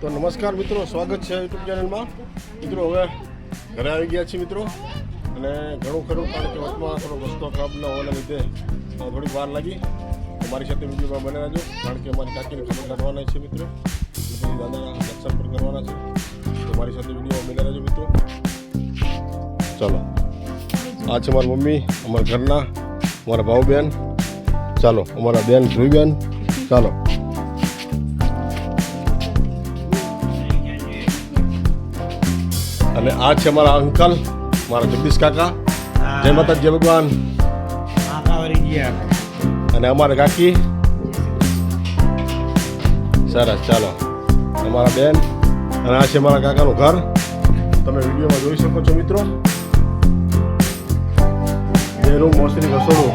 તો નમસ્કાર મિત્રો, સ્વાગત છે યુટ્યુબ ચેનલમાં મિત્રો, હવે ઘરે આવી ગયા છીએ મિત્રો. અને ઘણું ખરું કારણ કે વચમાં થોડો રસ્તો ખરાબ ન હોવાના લીધે થોડીક વાર લાગી. અમારી સાથે વિડીયોમાં બને રહેજો, કારણ કે અમારી કાકીને ખબર કાઢવાના છે મિત્રો. દાદાના દર્શન પણ કરવાના છે. તો મારી સાથે વિડીયોમાં બને રહેજો મિત્રો. ચાલો. આ છે મારી મમ્મી, અમારા ઘરના, અમારા ભાવ બહેન ચાલો, અમારા બેન ધ્રુવીબેન. ચાલો. અને આ છે મારા અંકલ મારા જગદીશ કાકા. જય માતા જય ભગવાન. અને અમારા કાકી. સરસ ચાલો. અમારા બેન અને આ છે મારા કાકાનું ઘર. તમે વિડીયોમાં જોઈ શકો છો મિત્રો. બે રૂમ મોસરી રસોડું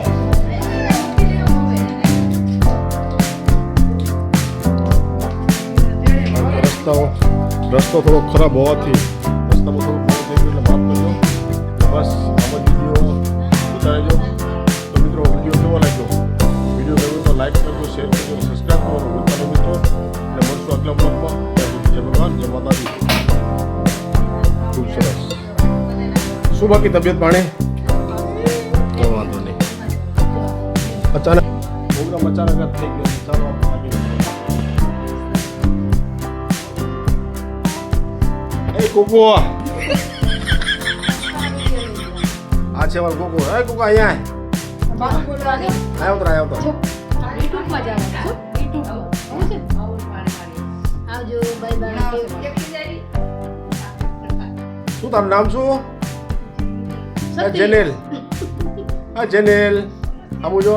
રસ્તાઓ રસ્તો થોડો ખરાબ હોવાથી થોડું ખરાબ થઈ ગયું એટલે માફ કરજો. બસ આમ જ વીડિયો ઉતારજો તો મિત્રો વીડિયો કેવો લાગ્યો? વીડિયો ગમ્યો તો લાઈક કરજો શેર કરજો સબસ્ક્રાઈબ કરવાનું ભૂલતા મિત્રો. અને મળશું આગલા બ્લોગમાં જય ભગવાન જય માતાજી. ખૂબ સરસ. શું બાકી તબિયત પાણી? કોઈ વાંધો નહીં. અચાનક પ્રોગ્રામ અચાનક જ થઈ ગયો. ચાલો એ કોકો. આ છે વાલ કોકો. એ કોકો અહીંયા આય. આવ્યો તો આવ્યો તો. યુટ્યુબમાં જવાનું છું યુટ્યુબમાં આવજો બાય બાય. શું તારું નામ શું. જેનેલ. આ જેનેલ. આમ જો.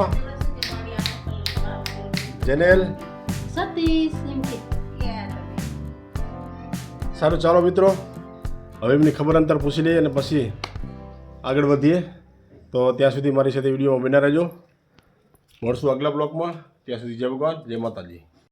જેનેલ. સતીશ સારું ચાલો મિત્રો. હવે એમની ખબર અંતર પૂછી લઈએ અને પછી આગળ વધીએ. તો ત્યાં સુધી મારી સાથે વિડીયોમાં બન્યા રહેજો. મળશું આગલા બ્લોકમાં. ત્યાં સુધી જય ભગવાન, જય માતાજી.